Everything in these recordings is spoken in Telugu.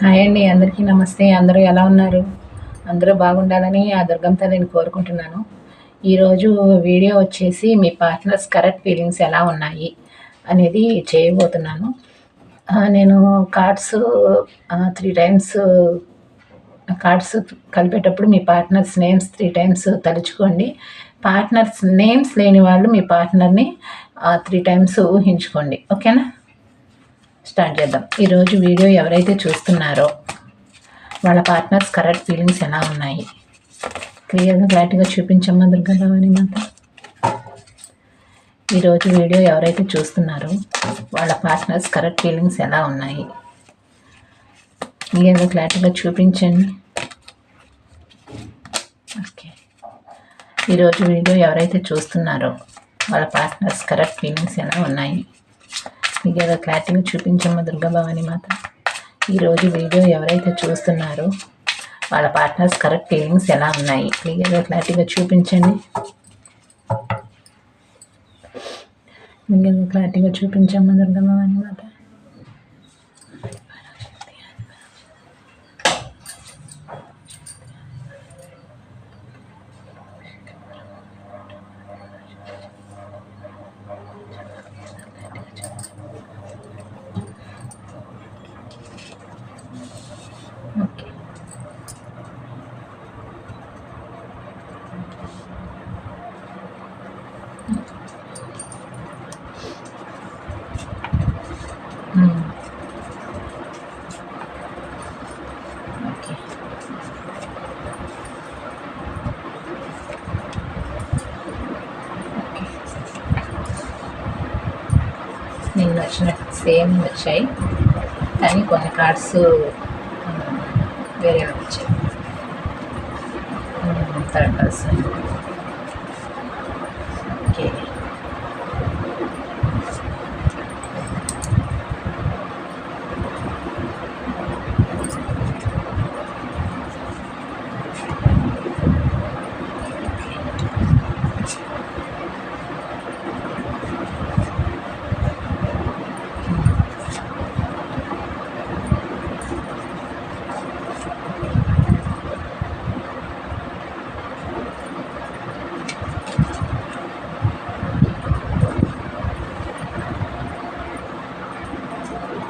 హాయ్ అండి అందరికీ నమస్తే. అందరూ ఎలా ఉన్నారు? అందరూ బాగుండాలని ఆ దుర్గం తల్లిని కోరుకుంటున్నాను. ఈరోజు వీడియో వచ్చేసి మీ పార్ట్నర్స్ కరెక్ట్ ఫీలింగ్స్ ఎలా ఉన్నాయి అనేది చేయబోతున్నాను. నేను కార్డ్స్ త్రీ టైమ్స్ కార్డ్స్ కలిపేటప్పుడు మీ పార్ట్నర్స్ నేమ్స్ త్రీ టైమ్స్ తలుచుకోండి. పార్ట్నర్స్ నేమ్స్ లేని వాళ్ళు మీ పార్ట్నర్ని త్రీ టైమ్స్ ఊహించుకోండి. ఓకేనా స్టార్ట్ చేద్దాం. ఈరోజు వీడియో ఎవరైతే చూస్తున్నారో వాళ్ళ పార్ట్నర్స్ కరెక్ట్ ఫీలింగ్స్ ఎలా ఉన్నాయి? క్లియర్గా క్లారిటీగా చూపించమ్మా దుర్గారావని మాత ఈరోజు వీడియో ఎవరైతే చూస్తున్నారో వాళ్ళ పార్ట్నర్స్ కరెక్ట్ ఫీలింగ్స్ ఎలా ఉన్నాయి? క్లియర్గా క్లారిటీగా చూపించండి. ఓకే. ఈరోజు వీడియో ఎవరైతే చూస్తున్నారో వాళ్ళ పార్ట్నర్స్ కరెక్ట్ ఫీలింగ్స్ ఎలా ఉన్నాయి? మీకు క్లారిటీగా చూపించమ్మ దుర్గాభవాని మాత. ఈరోజు వీడియో ఎవరైతే చూస్తున్నారో వాళ్ళ పార్ట్నర్స్ కరెక్ట్ ఫీలింగ్స్ ఎలా ఉన్నాయి? క్లియర్గా క్లారిటీగా చూపించండి. క్లియర్గా క్లారిటీగా చూపించమ్మా దుర్గాభవాని మాత ఓకే మ్మ్. ఓకే నేను నచ్చినట్టు సేమ్ వచ్చాయి. కానీ కొన్ని కార్డ్స్ వేరే వచ్చాయి. Third person. ఓకే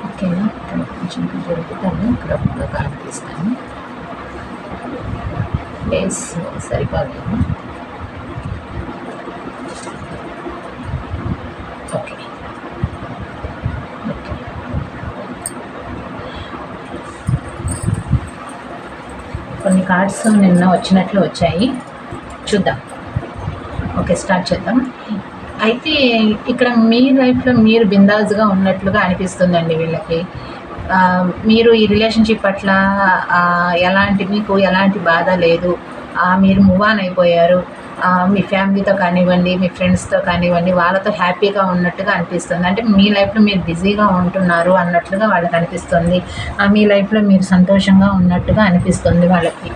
ఓకేనా ఇక్కడ కొంచెం జరుగుతాను ఇక్కడ ఒక కార్డు తీస్తాను ప్లేస్ సరిపోలేదు ఓకే ఓకే కొన్ని కార్డ్స్ నిన్న వచ్చినట్లు వచ్చాయి. చూద్దాం. ఓకే స్టార్ట్ చేద్దాం. అయితే ఇక్కడ మీ లైఫ్లో మీరు బిందాజ్గా ఉన్నట్లుగా అనిపిస్తుందండి వీళ్ళకి. మీరు ఈ రిలేషన్షిప్ పట్ల ఎలాంటి మీకు ఎలాంటి బాధ లేదు. మీరు మూవ్ ఆన్ అయిపోయారు. మీ ఫ్యామిలీతో కానివ్వండి మీ ఫ్రెండ్స్తో కానివ్వండి వాళ్ళతో హ్యాపీగా ఉన్నట్టుగా అనిపిస్తుంది. అంటే మీ లైఫ్లో మీరు బిజీగా ఉంటున్నారు అన్నట్లుగా వాళ్ళకి అనిపిస్తుంది. మీ లైఫ్లో మీరు సంతోషంగా ఉన్నట్టుగా అనిపిస్తుంది వాళ్ళకి.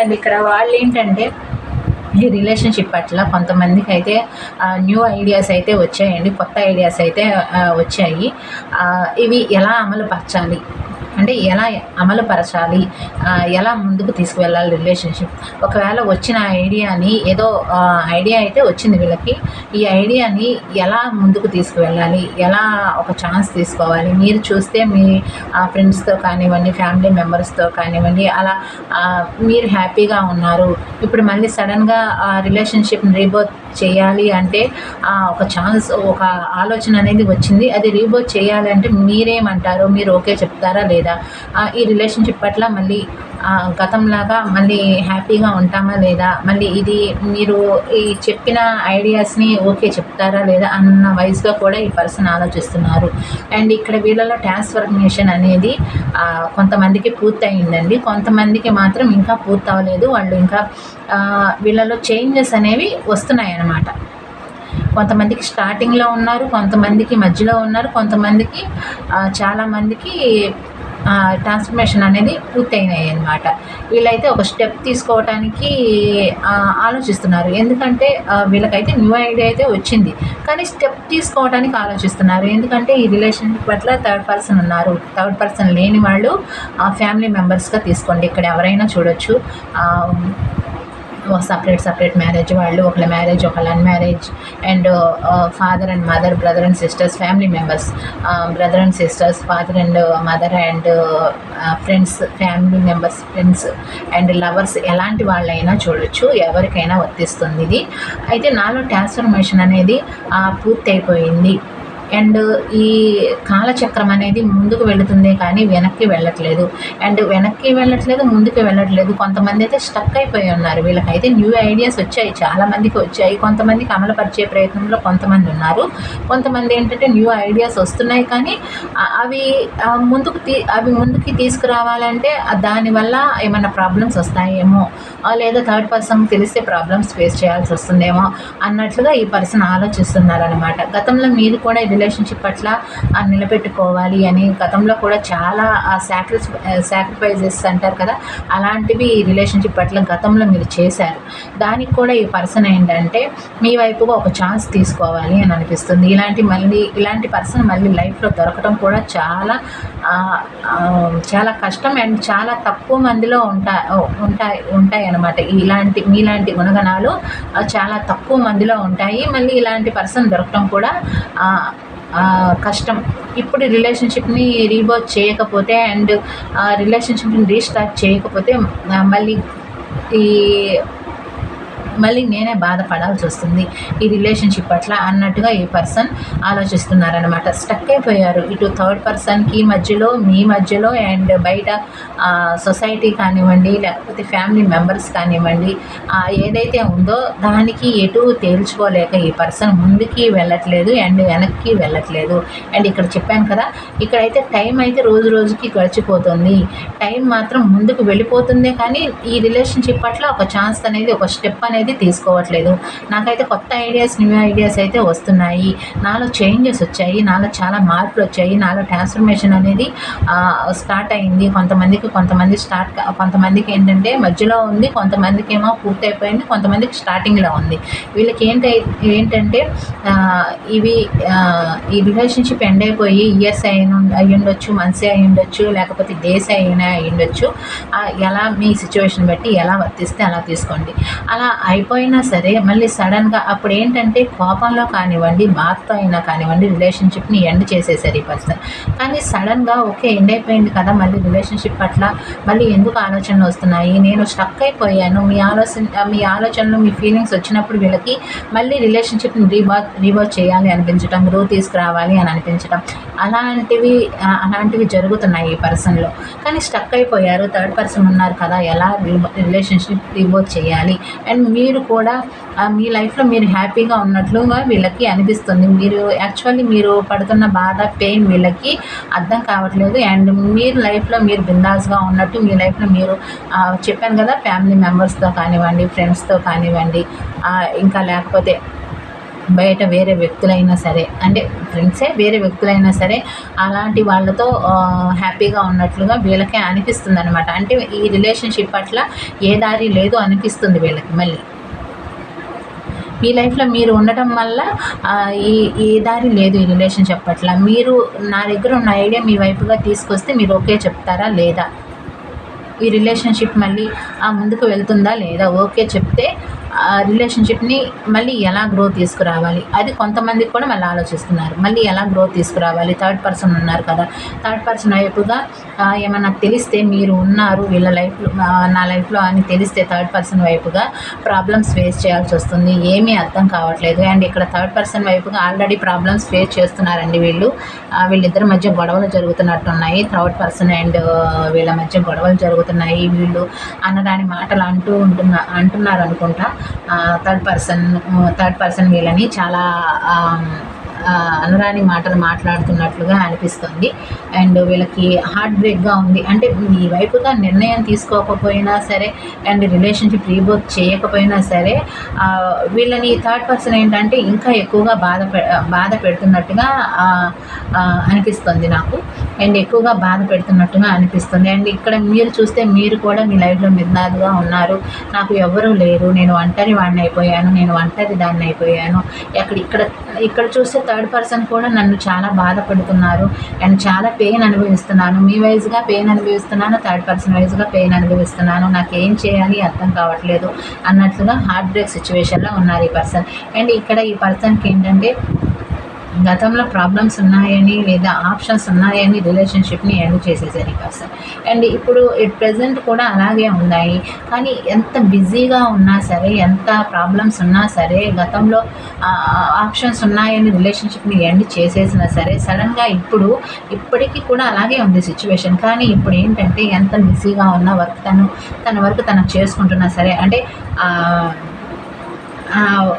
అండ్ ఇక్కడ వాళ్ళు ఏంటంటే ఈ రిలేషన్షిప్ పట్ల కొంతమందికి అయితే న్యూ ఐడియాస్ అయితే వచ్చాయండి కొత్త ఐడియాస్ అయితే వచ్చాయి. ఇవి ఎలా అమలు పరచాలి? అంటే ఎలా అమలుపరచాలి ఎలా ముందుకు తీసుకువెళ్ళాలి రిలేషన్షిప్ ఒకవేళ వచ్చిన ఐడియాని ఏదో ఐడియా అయితే వచ్చింది వీళ్ళకి. ఈ ఐడియాని ఎలా ముందుకు తీసుకువెళ్ళాలి ఎలా ఒక ఛాన్స్ తీసుకోవాలి? మీరు చూస్తే మీ ఫ్రెండ్స్తో కానివ్వండి ఫ్యామిలీ మెంబర్స్తో కానివ్వండి అలా మీరు హ్యాపీగా ఉన్నారు. ఇప్పుడు మళ్ళీ సడన్గా ఆ రిలేషన్షిప్ని రీబోత్ చేయాలి అంటే ఆ, ఒక ఛాన్స్ ఒక ఆలోచన అనేది వచ్చింది. అది రీబోత్ చేయాలంటే మీరేమంటారు? మీరు ఓకే చెప్తారా లేదా? ఈ రిలేషన్షిప్ పట్ల మళ్ళీ గతంలాగా మళ్ళీ హ్యాపీగా ఉంటామా లేదా? మళ్ళీ ఇది మీరు ఈ చెప్పిన ఐడియాస్ని ఓకే చెప్తారా లేదా అన్న వయసులో కూడా ఈ పర్సన్ ఆలోచిస్తున్నారు. అండ్ ఇక్కడ వీళ్ళలో ట్రాన్స్ఫర్మేషన్ అనేది కొంతమందికి పూర్తి అయిందండి కొంతమందికి మాత్రం ఇంకా పూర్తి అవ్వలేదు వాళ్ళు ఇంకా వీళ్ళలో చేంజెస్ అనేవి వస్తున్నాయి అన్నమాట కొంతమందికి స్టార్టింగ్లో ఉన్నారు కొంతమందికి మధ్యలో ఉన్నారు కొంతమందికి చాలామందికి ట్రాన్స్ఫర్మేషన్ అనేది పూర్తయినాయి అనమాట వీళ్ళైతే ఒక స్టెప్ తీసుకోవడానికి ఆలోచిస్తున్నారు. ఎందుకంటే వీళ్ళకైతే న్యూ ఐడియా అయితే వచ్చింది. కానీ స్టెప్ తీసుకోవడానికి ఆలోచిస్తున్నారు. ఎందుకంటే ఈ రిలేషన్షిప్ పట్ల థర్డ్ పర్సన్ ఉన్నారు. థర్డ్ పర్సన్ లేని వాళ్ళు ఫ్యామిలీ మెంబర్స్గా తీసుకోండి. ఇక్కడ ఎవరైనా చూడొచ్చు. సపరేట్ సపరేట్ మ్యారేజ్ వాళ్ళు ఒకళ్ళ మ్యారేజ్ ఒకళ్ళ unmarriage and father and mother brother and sisters family members brother and sisters father and mother and friends family members friends and lovers ఎలాంటి వాళ్ళైనా చూడొచ్చు ఎవరికైనా వర్తిస్తుంది ఇది. అయితే నాలో ట్రాన్స్ఫర్మేషన్ అనేది పూర్తయిపోయింది. పూర్తి అయిపోయింది అండ్ ఈ కాలచక్రం అనేది ముందుకు వెళుతుంది కానీ వెనక్కి వెళ్ళట్లేదు. అండ్ వెనక్కి వెళ్ళట్లేదు ముందుకు వెళ్ళట్లేదు. కొంతమంది అయితే స్టక్ అయిపోయి ఉన్నారు. వీళ్ళకైతే న్యూ ఐడియాస్ వచ్చాయి. చాలామందికి వచ్చాయి. కొంతమందికి అమలుపరిచే ప్రయత్నంలో కొంతమంది ఉన్నారు. కొంతమంది ఏంటంటే న్యూ ఐడియాస్ వస్తున్నాయి కానీ అవి ముందుకు తీ అవి ముందుకి తీసుకురావాలంటే దానివల్ల ఏమైనా ప్రాబ్లమ్స్ వస్తాయేమో. లేదా థర్డ్ పర్సన్ తెలిస్తే ప్రాబ్లమ్స్ ఫేస్ చేయాల్సి వస్తుందేమో అన్నట్లుగా ఈ పర్సన్ ఆలోచిస్తున్నారనమాట గతంలో మీరు కూడా ఇది రిలేషన్షిప్ పట్ల నిలబెట్టుకోవాలి అని గతంలో కూడా చాలా సాక్రిస్ సాక్రిఫైజెస్ అంటారు కదా అలాంటివి ఈ రిలేషన్షిప్ పట్ల గతంలో మీరు చేశారు. దానికి కూడా ఈ పర్సన్ ఏంటంటే మీ వైపుగా ఒక ఛాన్స్ తీసుకోవాలి అని అనిపిస్తుంది. ఇలాంటి మళ్ళీ ఇలాంటి పర్సన్ మళ్ళీ లైఫ్లో దొరకడం కూడా చాలా చాలా కష్టం అండ్ చాలా తక్కువ మందిలో ఉంటా ఉంటాయి ఉంటాయి అనమాట ఇలాంటి మీలాంటి గుణగణాలు చాలా తక్కువ మందిలో ఉంటాయి. మళ్ళీ ఇలాంటి పర్సన్ దొరకడం కూడా కష్టం. ఇప్పుడు రిలేషన్షిప్ని రీబోత్ చేయకపోతే అండ్ రిలేషన్షిప్ని రీస్టార్ట్ చేయకపోతే మళ్ళీ ఈ మళ్ళీ నేనే బాధపడాల్సి వస్తుంది ఈ రిలేషన్షిప్ పట్ల అన్నట్టుగా ఈ పర్సన్ ఆలోచిస్తున్నారనమాట స్టక్ అయిపోయారు. ఇటు థర్డ్ పర్సన్కి మధ్యలో మీ మధ్యలో అండ్ బయట సొసైటీ కానివ్వండి లేకపోతే ఫ్యామిలీ మెంబర్స్ కానివ్వండి ఏదైతే ఉందో దానికి ఎటు తేల్చుకోలేక ఈ పర్సన్ ముందుకి వెళ్ళట్లేదు అండ్ వెనక్కి వెళ్ళట్లేదు. అండ్ ఇక్కడ చెప్పాను కదా ఇక్కడైతే టైం అయితే రోజు రోజుకి గడిచిపోతుంది. టైం మాత్రం ముందుకు వెళ్ళిపోతుందే కానీ ఈ రిలేషన్షిప్ పట్ల ఒక ఛాన్స్ అనేది ఒక స్టెప్ అనేది తీసుకోవట్లేదు. నాకైతే కొత్త ఐడియాస్ న్యూ ఐడియాస్ అయితే వస్తున్నాయి. నాలో చేంజెస్ వచ్చాయి. నాలో చాలా మార్పులు వచ్చాయి. నాలో ట్రాన్స్ఫర్మేషన్ అనేది స్టార్ట్ అయింది. కొంతమందికి కొంతమంది స్టార్ట్ కొంతమందికి ఏంటంటే మధ్యలో ఉంది. కొంతమందికి ఏమో పూర్తయిపోయింది. కొంతమందికి స్టార్టింగ్లో ఉంది. వీళ్ళకి ఏంటై ఏంటంటే ఇవి ఈ రిలేషన్షిప్ ఎండ్ అయిపోయి ఇయర్స్ అయిన అయి ఉండొచ్చు మంత్స్ అయి ఉండొచ్చు లేకపోతే డేస్ అయినా అయి ఉండొచ్చు ఎలా మీ సిచ్యువేషన్ బట్టి ఎలా వర్తిస్తే అలా తీసుకోండి. అలా అయిపోయినా సరే మళ్ళీ సడన్గా అప్పుడు ఏంటంటే కోపంలో కానివ్వండి బాధతో అయినా కానివ్వండి రిలేషన్షిప్ని ఎండ్ చేసేసారు ఈ పర్సన్. కానీ సడన్గా ఓకే ఎండ్ అయిపోయింది కదా మళ్ళీ రిలేషన్షిప్ పట్ల మళ్ళీ ఎందుకు ఆలోచనలు వస్తున్నాయి? నేను స్టక్ అయిపోయాను. మీ ఆలోచన మీ ఆలోచనలు మీ ఫీలింగ్స్ వచ్చినప్పుడు వీళ్ళకి మళ్ళీ రిలేషన్షిప్ని రీబా రీబాత్ చేయాలి అనిపించడం గ్రో తీసుకురావాలి అని అనిపించడం అలాంటివి అలాంటివి జరుగుతున్నాయి ఈ పర్సన్లో. కానీ స్టక్ అయిపోయారు. థర్డ్ పర్సన్ ఉన్నారు కదా ఎలా రిలేషన్షిప్ రీబోత్ చేయాలి? అండ్ మీ మీరు కూడా మీ లైఫ్లో మీరు హ్యాపీగా ఉన్నట్లుగా వీళ్ళకి అనిపిస్తుంది. మీరు యాక్చువల్లీ మీరు పడుతున్న బాధ పెయిన్ వీళ్ళకి అర్థం కావట్లేదు. అండ్ మీరు లైఫ్లో మీరు బిందాస్గా ఉన్నట్టు మీ లైఫ్లో మీరు చెప్పాను కదా ఫ్యామిలీ మెంబర్స్తో కానివ్వండి ఫ్రెండ్స్తో కానివ్వండి ఇంకా లేకపోతే బయట వేరే వ్యక్తులైనా సరే అంటే ఫ్రెండ్సే వేరే వ్యక్తులైనా సరే అలాంటి వాళ్ళతో హ్యాపీగా ఉన్నట్లుగా వీళ్ళకే అనిపిస్తుంది అనమాట అంటే ఈ రిలేషన్షిప్ పట్ల ఏ దారి లేదు అనిపిస్తుంది వీళ్ళకి మళ్ళీ. మీ లైఫ్లో మీరు ఉండటం వల్ల ఈ ఏ దారి లేదు ఈ రిలేషన్షిప్ పట్ల. మీరు నా దగ్గర ఉన్న ఐడియా మీ వైపుగా తీసుకొస్తే మీరు ఓకే చెప్తారా లేదా? ఈ రిలేషన్షిప్ మళ్ళీ ఆ ముందుకు వెళ్తుందా లేదా? ఓకే చెప్తే రిలేషన్షిప్ని మళ్ళీ ఎలా గ్రోత్ తీసుకురావాలి? అది కొంతమందికి కూడా మళ్ళీ ఆలోచిస్తున్నారు. మళ్ళీ ఎలా గ్రోత్ తీసుకురావాలి? థర్డ్ పర్సన్ ఉన్నారు కదా. థర్డ్ పర్సన్ వైపుగా ఏమన్నా తెలిస్తే మీరు ఉన్నారు వీళ్ళ లైఫ్లో నా లైఫ్లో అని తెలిస్తే థర్డ్ పర్సన్ వైపుగా ప్రాబ్లమ్స్ ఫేస్ చేయాల్సి వస్తుంది. ఏమీ అర్థం కావట్లేదు. అండ్ ఇక్కడ థర్డ్ పర్సన్ వైపుగా ఆల్రెడీ ప్రాబ్లమ్స్ ఫేస్ చేస్తున్నారండి వీళ్ళు. వీళ్ళిద్దరి మధ్య గొడవలు జరుగుతున్నట్టున్నాయి. థర్డ్ పర్సన్ అండ్ వీళ్ళ మధ్య గొడవలు జరుగుతున్నాయి. వీళ్ళు అన్నదాని మాటలు అంటూ ఉంటున్న అంటున్నారు అనుకుంటా. థర్డ్ పర్సన్ థర్డ్ పర్సన్ వీళ్ళని చాలా అనురాని అనరాని మాటలు మాట్లాడుతున్నట్లుగా అనిపిస్తుంది. అండ్ వీళ్ళకి హార్ట్ బ్రేక్గా ఉంది. అంటే మీ వైపుగా నిర్ణయం తీసుకోకపోయినా సరే అండ్ రిలేషన్షిప్ రీబోక్ చేయకపోయినా సరే వీళ్ళని థర్డ్ పర్సన్ ఏంటంటే ఇంకా ఎక్కువగా బాధ బాధ పెడుతున్నట్టుగా అనిపిస్తుంది నాకు. అండ్ ఎక్కువగా బాధ పెడుతున్నట్టుగా అనిపిస్తుంది. అండ్ ఇక్కడ మీరు చూస్తే మీరు కూడా మీ లైఫ్లో మిన్నాదుగా ఉన్నారు. నాకు ఎవరూ లేరు. నేను ఒంటరి వాడిని అయిపోయాను. నేను ఒంటరి దాన్ని అయిపోయాను. ఎక్కడ ఇక్కడ ఇక్కడ చూస్తే థర్డ్ పర్సన్ కూడా నన్ను చాలా బాధపడుతున్నారు అండ్ చాలా పెయిన్ అనుభవిస్తున్నాను. మీ వైజ్గా పెయిన్ అనుభవిస్తున్నాను? థర్డ్ పర్సన్ వైజ్గా పెయిన్ అనుభవిస్తున్నాను. నాకు ఏం చేయాలి అర్థం కావట్లేదు అన్నట్లుగా హార్ట్ బ్రేక్ సిచ్యువేషన్లో ఉన్నారు ఈ పర్సన్. అండ్ ఇక్కడ ఈ పర్సన్కి ఏంటంటే గతంలో ప్రాబ్లమ్స్ ఉన్నాయని లేదా ఆప్షన్స్ ఉన్నాయని రిలేషన్షిప్ని ఎండ్ చేసేసారు ఈ పర్సన్ అండ్ ఇప్పుడు ప్రజెంట్ కూడా అలాగే ఉన్నాయి. కానీ ఎంత బిజీగా ఉన్నా సరే ఎంత ప్రాబ్లమ్స్ ఉన్నా సరే గతంలో ఆప్షన్స్ ఉన్నాయని రిలేషన్షిప్ని ఎండ్ చేసేసినా సరే సడన్గా ఇప్పుడు ఇప్పటికీ కూడా అలాగే ఉంది సిచ్యువేషన్ కానీ ఇప్పుడు ఏంటంటే ఎంత బిజీగా ఉన్నా వర్క్ తను తన వర్క్ తను చేసుకుంటున్నా సరే అంటే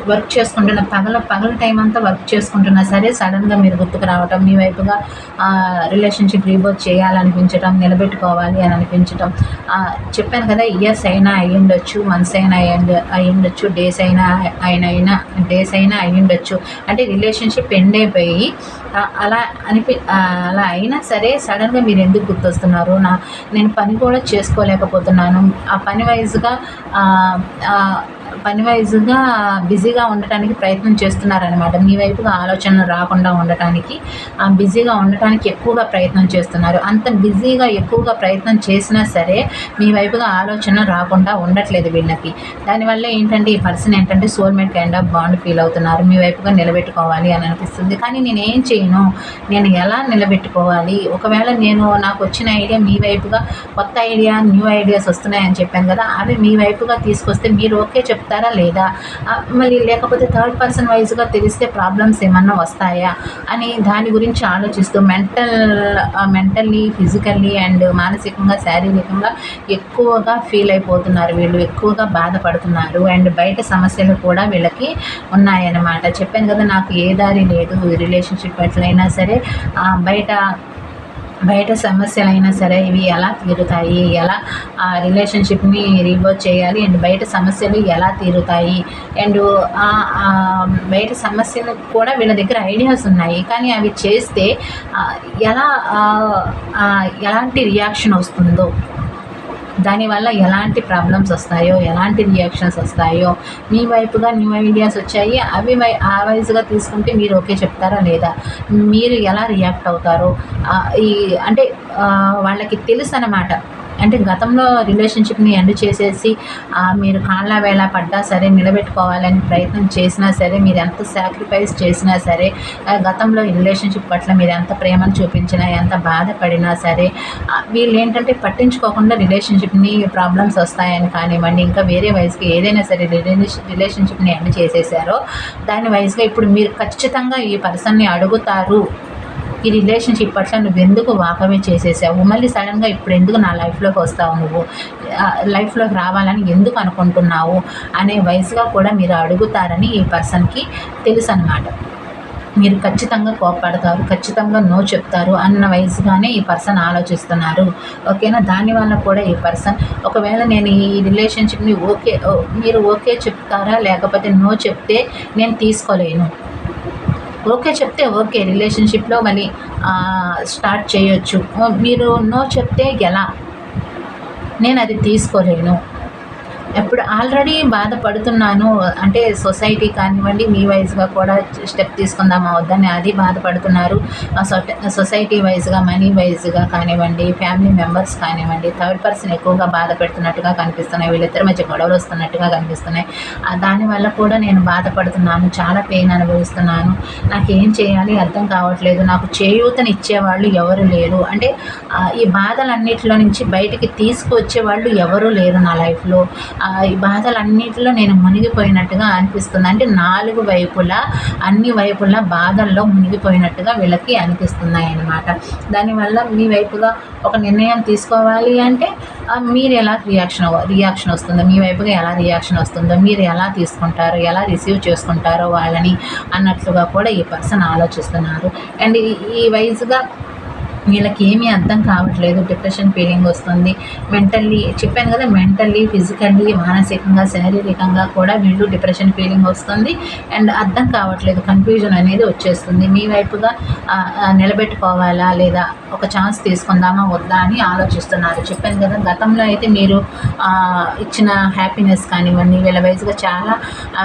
వర్క్ చేసుకుంటున్న పగల పగల టైం అంతా వర్క్ చేసుకుంటున్నా సరే సడన్గా మీరు గుర్తుకు రావటం మీ వైపుగా రిలేషన్షిప్ రీబోత్ చేయాలనిపించటం నిలబెట్టుకోవాలి అని అనిపించటం. చెప్పాను కదా ఇయర్స్ అయినా అయ్యుండొచ్చు మంత్స్ అయినా అయ్యి అయ్యుండొచ్చు డేస్ అయినా ఆయన అయినా డేస్ అయినా అయ్యుండొచ్చు అంటే రిలేషన్షిప్ ఎండ్ అయిపోయి అలా అనిపి అలా అయినా సరే సడన్గా మీరు ఎందుకు గుర్తొస్తున్నారు? నా నేను పని కూడా చేసుకోలేకపోతున్నాను. ఆ పని వైజ్గా పని వైజ్గా బిజీగా ఉండటానికి ప్రయత్నం చేస్తున్నారనమాట మీ వైపుగా ఆలోచనలు రాకుండా ఉండటానికి బిజీగా ఉండటానికి ఎక్కువగా ప్రయత్నం చేస్తున్నారు. అంత బిజీగా ఎక్కువగా ప్రయత్నం చేసినా సరే మీ వైపుగా ఆలోచన రాకుండా ఉండట్లేదు వీళ్ళకి. దానివల్ల ఏంటంటే ఈ పర్సన్ ఏంటంటే soulmate kind of bond feel అవుతున్నారు. మీ వైపుగా నిలబెట్టుకోవాలి అని అనిపిస్తుంది. కానీ నేను ఏం చేయను? నేను ఎలా నిలబెట్టుకోవాలి? ఒకవేళ నేను నాకు వచ్చిన ఐడియా మీ వైపుగా కొత్త ఐడియా న్యూ ఐడియాస్ వస్తున్నాయని చెప్పాను కదా అవి మీ వైపుగా తీసుకొస్తే మీరు ఓకే చెప్తారు లేదా? మళ్ళీ లేకపోతే థర్డ్ పర్సన్ వైజ్గా తెలిస్తే ప్రాబ్లమ్స్ ఏమన్నా వస్తాయా? అని దాని గురించి ఆలోచిస్తూ మెంటల్ మెంటల్లీ ఫిజికల్లీ అండ్ మానసికంగా శారీరకంగా ఎక్కువగా ఫీల్ అయిపోతున్నారు వీళ్ళు ఎక్కువగా బాధపడుతున్నారు అండ్ బయట సమస్యలు కూడా వీళ్ళకి ఉన్నాయన్నమాట. చెప్పాను కదా నాకు ఏ దారి లేదు రిలేషన్షిప్ ఎట్లయినా సరే బయట బయట సమస్యలైనా సరే ఇవి ఎలా తీరుతాయి? ఎలా ఆ రిలేషన్షిప్ని రీబోత్ చేయాలి? అండ్ బయట సమస్యలు ఎలా తీరుతాయి? అండ్ బయట సమస్యలు కూడా వీళ్ళ దగ్గర ఐడియాస్ ఉన్నాయి. కానీ అవి చేస్తే ఎలా ఎలాంటి రియాక్షన్ వస్తుందో దానివల్ల ఎలాంటి ప్రాబ్లమ్స్ వస్తాయో ఎలాంటి రియాక్షన్స్ వస్తాయో మీ వైపుగా న్యూ ఐడియాస్ వచ్చాయి అవి ఆ వైజ్గా తీసుకుంటే మీరు ఓకే చెప్తారా లేదా? మీరు ఎలా రియాక్ట్ అవుతారో? ఈ అంటే వాళ్ళకి తెలుసు అన్నమాట అంటే గతంలో రిలేషన్షిప్ని ఎండ్ చేసేసి మీరు కాళ్ళ వేళ పడ్డా సరే నిలబెట్టుకోవాలని ప్రయత్నం చేసినా సరే మీరు ఎంత సాక్రిఫైస్ చేసినా సరే గతంలో రిలేషన్షిప్ పట్ల మీరు ఎంత ప్రేమను చూపించినా ఎంత బాధపడినా సరే వీళ్ళు ఏంటంటే పట్టించుకోకుండా రిలేషన్షిప్ని ప్రాబ్లమ్స్ వస్తాయని కానివ్వండి ఇంకా వేరే వయసుకి ఏదైనా సరే రిలేషన్షిప్ని ఎండ్ చేసేసారో దాని వయసుగా ఇప్పుడు మీరు ఖచ్చితంగా ఈ పర్సన్ని అడుగుతారు. ఈ రిలేషన్షిప్ పట్ల నువ్వు ఎందుకు వాకవే చేసేసావు? మళ్ళీ సడన్గా ఇప్పుడు ఎందుకు నా లైఫ్లోకి వస్తావు నువ్వు? లైఫ్లోకి రావాలని ఎందుకు అనుకుంటున్నావు? అనే వయసుగా కూడా మీరు అడుగుతారని ఈ పర్సన్కి తెలుసు అనమాట మీరు ఖచ్చితంగా కోప్పడతారు ఖచ్చితంగా నో చెప్తారు అన్న వయసుగానే ఈ పర్సన్ ఆలోచిస్తున్నారు. ఓకేనా దానివల్ల కూడా ఈ పర్సన్ ఒకవేళ నేను ఈ రిలేషన్షిప్ని ఓకే మీరు ఓకే చెప్తారా? లేకపోతే నో చెప్తే నేను తీసుకోలేను. ఓకే చెప్తే ఓకే రిలేషన్షిప్లో మళ్ళీ స్టార్ట్ చేయొచ్చు. మీరు నో చెప్తే ఎలా? నేను అది తీసుకోలేను. ఇప్పుడు ఆల్రెడీ బాధపడుతున్నాను. అంటే సొసైటీ కానివ్వండి మీ వైజ్గా కూడా స్టెప్ తీసుకుందామా వద్దని అది బాధపడుతున్నారు. సొసైటీ వైజ్గా మనీ వైజ్గా కానివ్వండి ఫ్యామిలీ మెంబర్స్ కానివ్వండి థర్డ్ పర్సన్ ఎక్కువగా బాధ పెడుతున్నట్టుగా కనిపిస్తున్నాయి. వీళ్ళిద్దరి మధ్య గొడవలు వస్తున్నట్టుగా కనిపిస్తున్నాయి. దానివల్ల కూడా నేను బాధపడుతున్నాను. చాలా పెయిన్ అనుభవిస్తున్నాను. నాకు ఏం చేయాలి? అర్థం కావట్లేదు. నాకు చేయూతని ఇచ్చేవాళ్ళు ఎవరు లేరు. అంటే ఈ బాధలన్నిటిలో నుంచి బయటికి తీసుకువచ్చే వాళ్ళు ఎవరు లేరు నా లైఫ్లో. ఈ బాధలన్నిటిలో నేను మునిగిపోయినట్టుగా అనిపిస్తుంది. అంటే నాలుగు వైపులా అన్ని వైపులా బాధల్లో మునిగిపోయినట్టుగా వీళ్ళకి అనిపిస్తున్నాయి అన్నమాట. దానివల్ల మీ వైపుగా ఒక నిర్ణయం తీసుకోవాలి అంటే మీరు ఎలా రియాక్షన్ రియాక్షన్ వస్తుందో మీ వైపుగా ఎలా రియాక్షన్ వస్తుందో మీరు ఎలా తీసుకుంటారో ఎలా రిసీవ్ చేసుకుంటారో వాళ్ళని అన్నట్లుగా కూడా ఈ పర్సన్ ఆలోచిస్తున్నారు. అండ్ ఈ వైజ్గా వీళ్ళకి ఏమీ అర్థం కావట్లేదు డిప్రెషన్ ఫీలింగ్ వస్తుంది. మెంటల్లీ చెప్పాను కదా మెంటల్లీ ఫిజికల్లీ మానసికంగా శారీరకంగా కూడా వీళ్ళు డిప్రెషన్ ఫీలింగ్ వస్తుంది. అండ్ అర్థం కావట్లేదు కన్ఫ్యూజన్ అనేది వచ్చేస్తుంది. మీ వైపుగా నిలబెట్టుకోవాలా లేదా ఒక ఛాన్స్ తీసుకుందామా వద్దా అని ఆలోచిస్తున్నారు. చెప్పాను కదా గతంలో అయితే మీరు ఇచ్చిన హ్యాపీనెస్ కానివ్వండి వీళ్ళ వయసుగా చాలా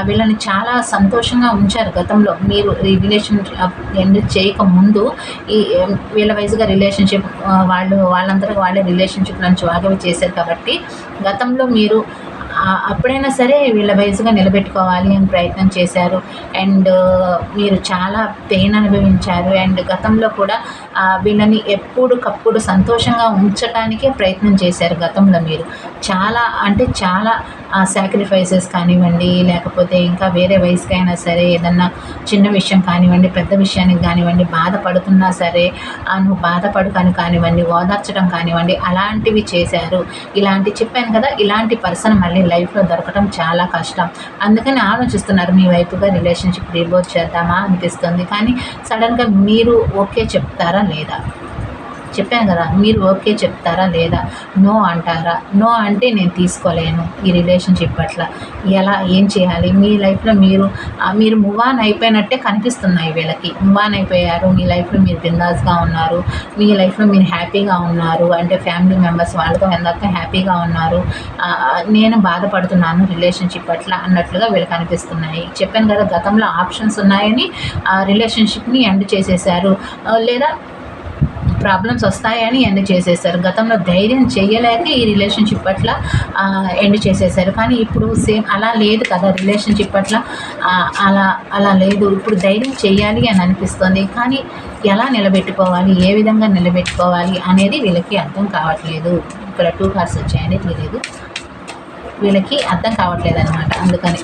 వీళ్ళని చాలా సంతోషంగా ఉంచారు గతంలో. మీరు ఈ రిలేషన్ ఎండ్ చేయక ముందు ఈ వీళ్ళ వయసుగా రిలేషన్షిప్ వాళ్ళు వాళ్ళంతటా వాళ్ళే రిలేషన్షిప్ నుంచి వాగవి చేశారు కాబట్టి గతంలో మీరు అప్పుడైనా సరే వీళ్ళ వయసుగా నిలబెట్టుకోవాలి అని ప్రయత్నం చేశారు. అండ్ మీరు చాలా పెయిన్ అనుభవించారు. అండ్ గతంలో కూడా వీళ్ళని వీళ్ళని ఎప్పుడుకప్పుడు సంతోషంగా ఉంచడానికే ప్రయత్నం చేశారు గతంలో మీరు. చాలా అంటే చాలా సాక్రిఫైసెస్ కానివ్వండి లేకపోతే ఇంకా వేరే వయసుకైనా సరే ఏదన్నా చిన్న విషయం కానివ్వండి పెద్ద విషయానికి కానివ్వండి బాధపడుతున్నా సరే నువ్వు బాధపడుకని కానివ్వండి ఓదార్చడం కానివ్వండి అలాంటివి చేశారు. ఇలాంటి చెప్పాను కదా ఇలాంటి పర్సన్ మళ్ళీ లైఫ్లో దొరకడం చాలా కష్టం. అందుకని ఆలోచిస్తున్నారు మీ వైపుగా రిలేషన్షిప్ రీబోత్ చేద్దామా అనిపిస్తుంది. కానీ సడన్గా మీరు ఓకే చెప్తారా? లేదా? చెప్పాను కదా మీరు ఓకే చెప్తారా లేదా? నో అంటారా? నో అంటే నేను తీసుకోలేను ఈ రిలేషన్షిప్ పట్ల. ఎలా ఏం చేయాలి? మీ లైఫ్లో మీరు మీరు మూవ్ ఆన్ అయిపోయినట్టే కనిపిస్తున్నాయి వీళ్ళకి. మూవ్ ఆన్ అయిపోయారు మీ లైఫ్లో మీరు బిందాస్గా ఉన్నారు మీ లైఫ్లో మీరు హ్యాపీగా ఉన్నారు అంటే ఫ్యామిలీ మెంబర్స్ వాళ్ళతో అందరితో హ్యాపీగా ఉన్నారు నేను బాధపడుతున్నాను రిలేషన్షిప్ పట్ల అన్నట్లుగా వీళ్ళకి అనిపిస్తున్నాయి చెప్పాను కదా గతంలో ఆప్షన్స్ ఉన్నాయని ఆ రిలేషన్షిప్ని ఎండ్ చేసేసారు లేదా ప్రాబ్లమ్స్ వస్తాయని ఎండ్ చేసేసారు. గతంలో ధైర్యం చేయలేక ఈ రిలేషన్షిప్ పట్ల ఎండ్ చేసేసారు. కానీ ఇప్పుడు సేమ్ అలా లేదు కదా రిలేషన్షిప్ పట్ల. అలా అలా లేదు. ఇప్పుడు ధైర్యం చేయాలి అని అనిపిస్తుంది. కానీ ఎలా నిలబెట్టుకోవాలి? ఏ విధంగా నిలబెట్టుకోవాలి అనేది వీళ్ళకి అర్థం కావట్లేదు. ఇక్కడ టూ కార్స్ వచ్చాయండి తెలియదు వీళ్ళకి అర్థం కావట్లేదు అనమాట అందుకని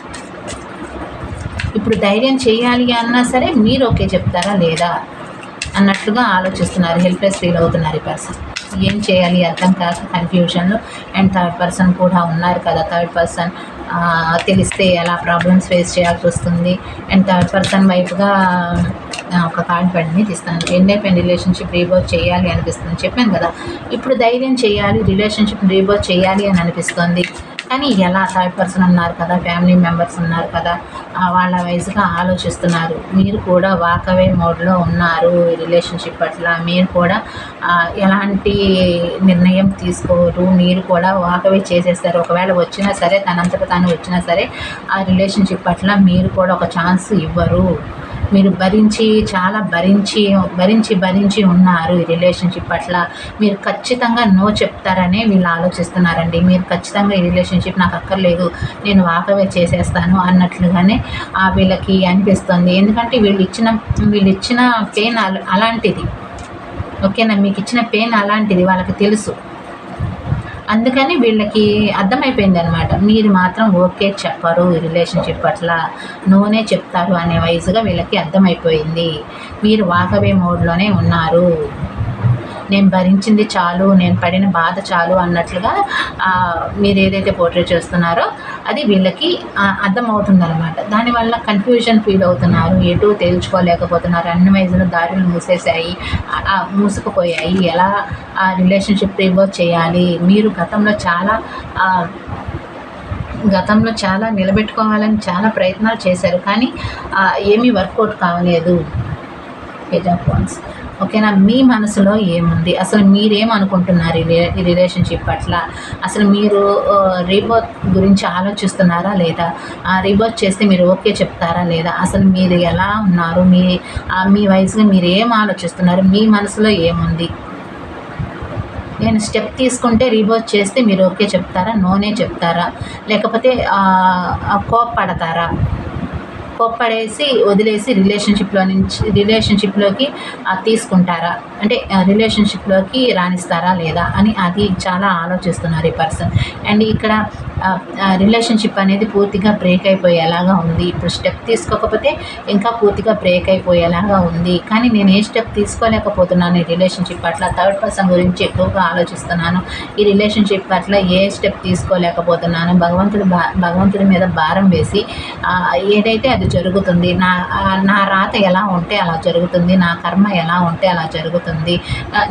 ఇప్పుడు ధైర్యం చేయాలి అన్నా సరే మీరు ఓకే చెప్తారా లేదా? అన్నట్లుగా ఆలోచిస్తున్నారు. హెల్ప్లెస్ ఫీల్ అవుతున్నారు ఈ పర్సన్ ఏం చేయాలి అర్థం కాక కన్ఫ్యూజన్లో అండ్ థర్డ్ పర్సన్ కూడా ఉన్నారు కదా. థర్డ్ పర్సన్ తెలిస్తే ఎలా ప్రాబ్లమ్స్ ఫేస్ చేయాల్సి వస్తుంది. అండ్ థర్డ్ పర్సన్ వైపుగా ఒక కార్డ్ పడింది తీస్తాను. ఎండ్ అయిపోయిన రిలేషన్షిప్ రీబోత్ చేయాలి అనిపిస్తుంది. చెప్పాను కదా. ఇప్పుడు ధైర్యం చేయాలి రిలేషన్షిప్ రీబోత్ చేయాలి అని అనిపిస్తుంది. కానీ ఎలా థర్డ్ పర్సన్ ఉన్నారు కదా ఫ్యామిలీ మెంబర్స్ ఉన్నారు కదా వాళ్ళ వయసుగా ఆలోచిస్తున్నారు. మీరు కూడా వాకవే మోడ్లో ఉన్నారు రిలేషన్షిప్ పట్ల. మీరు కూడా ఎలాంటి నిర్ణయం తీసుకోరు. మీరు కూడా వాకవే చేసేస్తారు. ఒకవేళ వచ్చినా సరే తనంతట తాను వచ్చినా సరే ఆ రిలేషన్షిప్ పట్ల మీరు కూడా ఒక ఛాన్స్ ఇవ్వరు. మీరు భరించి చాలా భరించి భరించి భరించి ఉన్నారు ఈ రిలేషన్షిప్ పట్ల. మీరు ఖచ్చితంగా నో చెప్తారనే వీళ్ళు ఆలోచిస్తున్నారండి. మీరు ఖచ్చితంగా ఈ రిలేషన్షిప్ నాకు అక్కర్లేదు నేను వాకవే చేసేస్తాను అన్నట్లుగానే ఆ వీళ్ళకి అనిపిస్తుంది. ఎందుకంటే వీళ్ళు ఇచ్చిన వీళ్ళు ఇచ్చిన పెయిన్ అలాంటిది. ఓకేనా? మీకు ఇచ్చిన పెయిన్ అలాంటిది వాళ్ళకి తెలుసు. అందుకని వీళ్ళకి అర్థమైపోయింది అనమాట మీరు మాత్రం ఓకే చెప్పరు ఈ రిలేషన్షిప్ పట్ల నోనే చెప్తారు అనే వయసుగా వీళ్ళకి అర్థమైపోయింది. మీరు వాకవే మోడ్లోనే ఉన్నారు. నేను భరించింది చాలు నేను పడిన బాధ చాలు అన్నట్లుగా మీరు ఏదైతే పోర్ట్రేట్ చేస్తున్నారో అది వీళ్ళకి ఆ, అర్థమవుతుందన్నమాట. దానివల్ల కన్ఫ్యూజన్ ఫీల్ అవుతున్నారు ఎటు తేల్చుకోలేకపోతున్నారు అన్ని వయసులో దారులు మూసేసాయి మూసుకుపోయాయి ఎలా ఆ రిలేషన్షిప్ రివర్స్ చేయాలి మీరు గతంలో చాలా గతంలో చాలా నిలబెట్టుకోవాలని చాలా ప్రయత్నాలు చేశారు కానీ ఏమీ వర్కౌట్ కావలేదు. పేజ్ ఆఫ్ వాన్స్ ఓకేనా? మీ మనసులో ఏముంది? అసలు మీరేమనుకుంటున్నారు ఈ రిలేషన్షిప్ పట్ల? అసలు మీరు రీబోత్ గురించి ఆలోచిస్తున్నారా లేదా? ఆ రీబోత్ చేస్తే మీరు ఓకే చెప్తారా లేదా? అసలు మీరు ఎలా ఉన్నారు? మీ మీ వయసులో మీరు ఏం ఆలోచిస్తున్నారు? మీ మనసులో ఏముంది? నేను స్టెప్ తీసుకుంటే రీబోత్ చేస్తే మీరు ఓకే చెప్తారా? నోనే చెప్తారా? లేకపోతే ఆ, ఆ, వదిలేసి రిలేషన్షిప్లో నుంచి రిలేషన్షిప్లోకి తీసుకుంటారా? అంటే రిలేషన్షిప్లోకి రాణిస్తారా లేదా అని అది చాలా ఆలోచిస్తున్నారు ఈ పర్సన్ అండ్ ఇక్కడ రిలేషన్షిప్ అనేది పూర్తిగా బ్రేక్ అయిపోయేలాగా ఉంది. ఇప్పుడు స్టెప్ తీసుకోకపోతే ఇంకా పూర్తిగా బ్రేక్ అయిపోయేలాగా ఉంది. కానీ నేను ఏ స్టెప్ తీసుకోలేకపోతున్నాను ఈ రిలేషన్షిప్ పట్ల. థర్డ్ పర్సన్ గురించి ఎక్కువగా ఆలోచిస్తున్నాను. ఈ రిలేషన్షిప్ పట్ల ఏ స్టెప్ తీసుకోలేకపోతున్నాను. భగవంతుడు భగవంతుడి మీద భారం వేసి ఏదైతే అది జరుగుతుంది నా నా రాత ఎలా ఉంటే అలా జరుగుతుంది నా కర్మ ఎలా ఉంటే అలా జరుగుతుంది.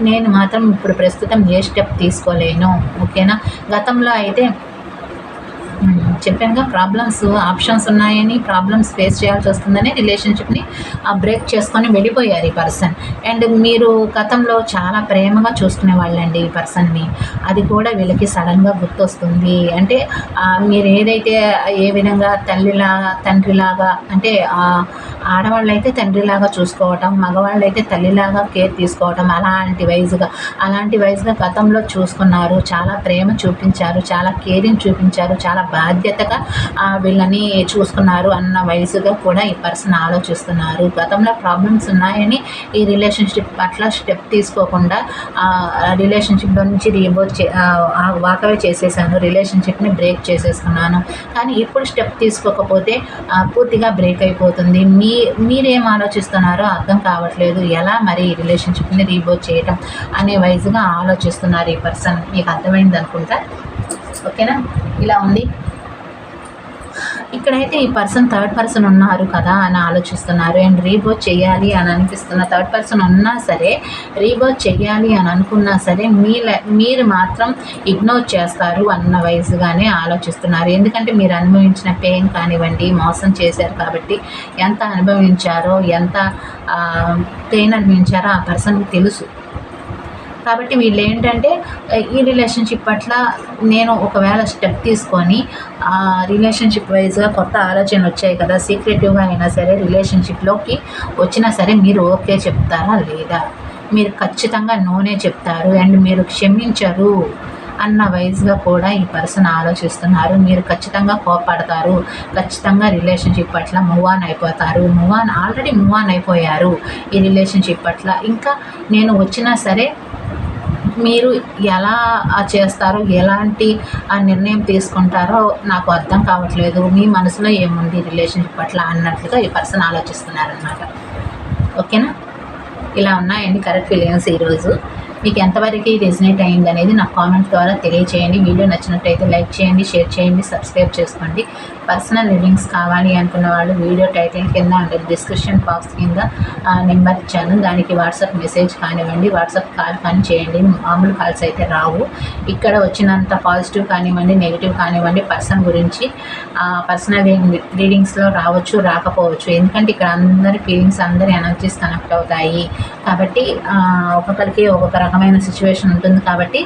నేను మాత్రం ఇప్పుడు ప్రస్తుతం ఏ స్టెప్ తీసుకోలేను. ఓకేనా? గతంలో అయితే చెప్పానుగా ప్రాబ్లమ్స్ ఆప్షన్స్ ఉన్నాయని ప్రాబ్లమ్స్ ఫేస్ చేయాల్సి వస్తుందని రిలేషన్షిప్ని బ్రేక్ చేసుకొని వెళ్ళిపోయారు ఈ పర్సన్ అండ్ మీరు గతంలో చాలా ప్రేమగా చూసుకునే వాళ్ళండి ఈ పర్సన్ని అది కూడా వీళ్ళకి సడన్గా గుర్తొస్తుంది. అంటే మీరు ఏదైతే ఏ విధంగా తల్లిలాగా తండ్రిలాగా అంటే ఆడవాళ్ళైతే తండ్రిలాగా చూసుకోవటం మగవాళ్ళైతే తల్లిలాగా కేర్ తీసుకోవటం అలాంటి వైజ్గా అలాంటి వైజ్గా గతంలో చూసుకున్నారు. చాలా ప్రేమ చూపించారు చాలా కేరింగ్ చూపించారు చాలా బాధ్యతగా వీళ్ళని చూసుకున్నారు అన్న వయసుగా కూడా ఈ పర్సన్ ఆలోచిస్తున్నారు. గతంలో ప్రాబ్లమ్స్ ఉన్నాయని ఈ రిలేషన్షిప్ పట్ల స్టెప్ తీసుకోకుండా రిలేషన్షిప్లో నుంచి రీబోర్ చే వాకవే చేసేసాను రిలేషన్షిప్ని బ్రేక్ చేసేసుకున్నాను. కానీ ఇప్పుడు స్టెప్ తీసుకోకపోతే పూర్తిగా బ్రేక్ అయిపోతుంది. మీ మీరేం ఆలోచిస్తున్నారో అర్థం కావట్లేదు. ఎలా మరి ఈ రిలేషన్షిప్ని రీబోర్ చేయటం అనే వైజ్గా ఆలోచిస్తున్నారు ఈ పర్సన్? మీకు అర్థమైంది అనుకుంటా? ఓకేనా? ఇలా ఉంది. ఇక్కడైతే ఈ పర్సన్ థర్డ్ పర్సన్ ఉన్నారు కదా అని ఆలోచిస్తున్నారు. అండ్ రీబోత్ చేయాలి అని అనిపిస్తున్న థర్డ్ పర్సన్ ఉన్నా సరే రీబోత్ చేయాలి అని అనుకున్నా సరే మీ మీరు మాత్రం ఇగ్నోర్ చేస్తారు అన్న వయసుగానే ఆలోచిస్తున్నారు. ఎందుకంటే మీరు అనుభవించిన పెయిన్ కానివ్వండి మోసం చేశారు కాబట్టి ఎంత అనుభవించారో ఎంత పెయిన్ అనుభవించారో ఆ పర్సన్కి తెలుసు. కాబట్టి వీళ్ళు ఏంటంటే ఈ రిలేషన్షిప్ పట్ల నేను ఒకవేళ స్టెప్ తీసుకొని రిలేషన్షిప్ వైజ్గా కొత్త ఆలోచనలు వచ్చాయి కదా సీక్రెటివ్గా అయినా సరే రిలేషన్షిప్లోకి వచ్చినా సరే మీరు ఓకే చెప్తారా లేదా? మీరు ఖచ్చితంగా నోనే చెప్తారు అండ్ మీరు క్షమించరు అన్న వైజ్గా కూడా ఈ పర్సన్ ఆలోచిస్తున్నారు. మీరు ఖచ్చితంగా కోపడతారు ఖచ్చితంగా రిలేషన్షిప్ పట్ల మూవ్ ఆన్ అయిపోతారు move on already move on అయిపోయారు ఈ రిలేషన్షిప్ పట్ల. ఇంకా నేను వచ్చినా సరే మీరు ఎలా చేస్తారో ఎలాంటి ఆ నిర్ణయం తీసుకుంటారో నాకు అర్థం కావట్లేదు. మీ మనసులో ఏముంది రిలేషన్షిప్ పట్ల అన్నట్లుగా ఈ పర్సన్ ఆలోచిస్తున్నారనమాట ఓకేనా? ఇలా ఉన్నాయండి కరెక్ట్ ఫీలింగ్స్ ఈరోజు. మీకు ఎంతవరకు రెజినేట్ అయింది అనేది నాకు కామెంట్ ద్వారా తెలియచేయండి. వీడియో నచ్చినట్టయితే లైక్ చేయండి షేర్ చేయండి సబ్స్క్రైబ్ చేసుకోండి. పర్సనల్ రీడింగ్స్ కావాలి అనుకున్న వాళ్ళు వీడియో టైటిల్ కింద అంటే డిస్క్రిప్షన్ బాక్స్ కింద నెంబర్ ఇచ్చాను. దానికి వాట్సాప్ మెసేజ్ కానివ్వండి వాట్సాప్ కాల్ కానీ చేయండి. మామూలు కాల్స్ అయితే రావు. ఇక్కడ వచ్చినంత పాజిటివ్ కానివ్వండి నెగిటివ్ కానివ్వండి పర్సన్ గురించి పర్సనల్ రీడింగ్స్లో రావచ్చు రాకపోవచ్చు. ఎందుకంటే ఇక్కడ అందరి ఫీలింగ్స్ అందరి ఎనర్జీస్ కనెక్ట్ అవుతాయి. కాబట్టి ఒక్కొక్కరికి ఒక్కొక్క రకమైన సిచ్యువేషన్ ఉంటుంది. కాబట్టి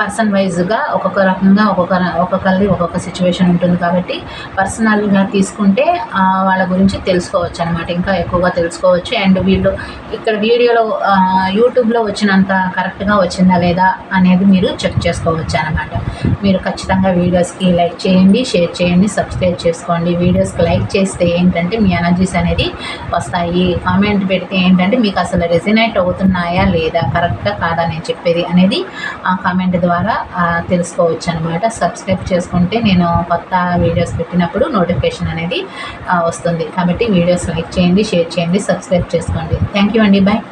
పర్సన్ వైజ్గా ఒక్కొక్క రకంగా ఒక్కొక్క ఒక్కొక్కరిది ఒక్కొక్క సిచ్యువేషన్ ఉంటుంది కాబట్టి పర్సనల్గా తీసుకుంటే వాళ్ళ గురించి తెలుసుకోవచ్చు అనమాట ఇంకా ఎక్కువగా తెలుసుకోవచ్చు. అండ్ వీళ్ళు ఇక్కడ వీడియోలో యూట్యూబ్లో వచ్చినంత కరెక్ట్గా వచ్చిందా లేదా అనేది మీరు చెక్ చేసుకోవచ్చు అనమాట మీరు ఖచ్చితంగా వీడియోస్కి లైక్ చేయండి షేర్ చేయండి సబ్స్క్రైబ్ చేసుకోండి. వీడియోస్కి లైక్ చేస్తే ఏంటంటే మీ ఎనర్జీస్ అనేది వస్తాయి. కామెంట్ పెడితే ఏంటంటే మీకు అసలు రెజినేట్ అవుతున్నాయా లేదా? కరెక్ట్గా కాదా నేను చెప్పేది అనేది ఆ కామెంట్ ద్వారా తెలుసుకోవచ్చు అనమాట సబ్స్క్రైబ్ చేసుకుంటే నేను కొత్త వీడియోస్ పెట్టినప్పుడు నోటిఫికేషన్ అనేది వస్తుంది. కాబట్టి వీడియోస్ లైక్ చేయండి షేర్ చేయండి సబ్స్క్రైబ్ చేసుకోండి. థ్యాంక్ యూ అండి. బాయ్